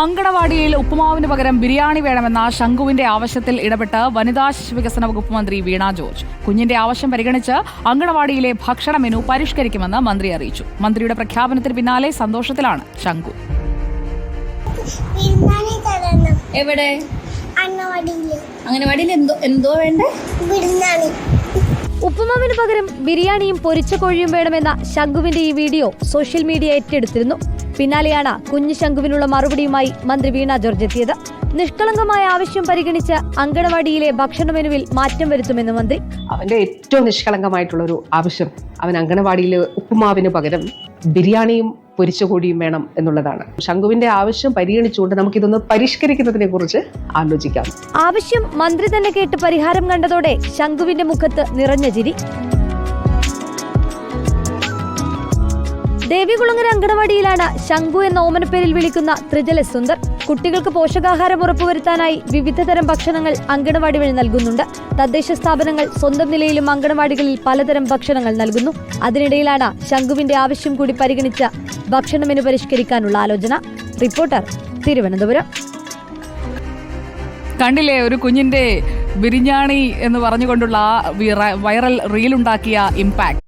അങ്കണവാടിയിൽ ഉപ്പുമാവിന് പകരം ബിരിയാണി വേണമെന്ന ശംഖുവിന്റെ ആവശ്യത്തിൽ ഇടപെട്ട് വനിതാ ശിശു വികസന വകുപ്പ് മന്ത്രി വീണ ജോർജ്. കുഞ്ഞിന്റെ ആവശ്യം പരിഗണിച്ച് അങ്കണവാടിയിലെ ഭക്ഷണ മെനു പരിഷ്കരിക്കുമെന്ന് മന്ത്രി അറിയിച്ചു. മന്ത്രിയുടെ പ്രഖ്യാപനത്തിന് പിന്നാലെ സന്തോഷത്തിലാണ് ശംഖു. എവിടെ? അംഗനവാടിയിൽ എന്തോ എന്തോ വേണ്ടേ? ബിരിയാണി. ഉപ്പുമാവിന് പകരം ബിരിയാണിയും പൊരിച്ച കോഴിയും വേണമെന്ന ശംഖുവിന്റെ ഈ വീഡിയോ സോഷ്യൽ മീഡിയ ഏറ്റെടുത്തിരുന്നു. പിന്നാലെയാണ് കുഞ്ഞു ശംഖുവിനുള്ള മറുപടിയുമായി മന്ത്രി വീണ ജോർജ് എത്തിയത്. നിഷ്കളങ്കമായ ആവശ്യം പരിഗണിച്ച് അങ്കണവാടിയിലെ ഭക്ഷണ മെനുവിൽ മാറ്റം വരുത്തുമെന്ന് മന്ത്രി. അവന്റെ ഏറ്റവും നിഷ്കളങ്കമായിട്ടുള്ള ഒരു ആവശ്യം അവൻ അങ്കണവാടിയിലെ ഉപ്പുമാവിന് പകരം ബിരിയാണിയും പൊരിച്ച കോഴിയും വേണം എന്നുള്ളതാണ്. ശംഖുവിന്റെ ആവശ്യം പരിഗണിച്ചുകൊണ്ട് നമുക്കിതൊന്ന് പരിഷ്കരിക്കുന്നതിനെ കുറിച്ച് ആലോചിക്കാം. ആവശ്യം മന്ത്രി തന്നെ കേട്ട് പരിഹാരം കണ്ടതോടെ ശംഖുവിന്റെ മുഖത്ത് നിറഞ്ഞ ചിരി. ദേവികുളങ്ങര അങ്കണവാടിയിലാണ് ശംഖു എന്ന ഓമനപ്പേരിൽ വിളിക്കുന്ന ത്രിജല സുന്ദർ. കുട്ടികൾക്ക് പോഷകാഹാരം ഉറപ്പുവരുത്താനായി വിവിധ തരം ഭക്ഷണങ്ങൾ അങ്കണവാടി വഴി നൽകുന്നുണ്ട്. തദ്ദേശ സ്ഥാപനങ്ങൾ സ്വന്തം നിലയിലും അങ്കണവാടികളിൽ പലതരം ഭക്ഷണങ്ങൾ നൽകുന്നു. അതിനിടയിലാണ് ശംഖുവിന്റെ ആവശ്യം കൂടി പരിഗണിച്ച ഭക്ഷണമെനു പരിഷ്കരിക്കാനുള്ള ആലോചന. റിപ്പോർട്ടർ തിരുവനന്തപുരം. കണ്ടില്ലേ ഒരു കുഞ്ഞിന്റെ ബിരിയാണി എന്ന് പറഞ്ഞുകൊണ്ടുള്ള ആ വിറ- വൈറൽ റീലുണ്ടാക്കിയ ഇമ്പാക്ട്.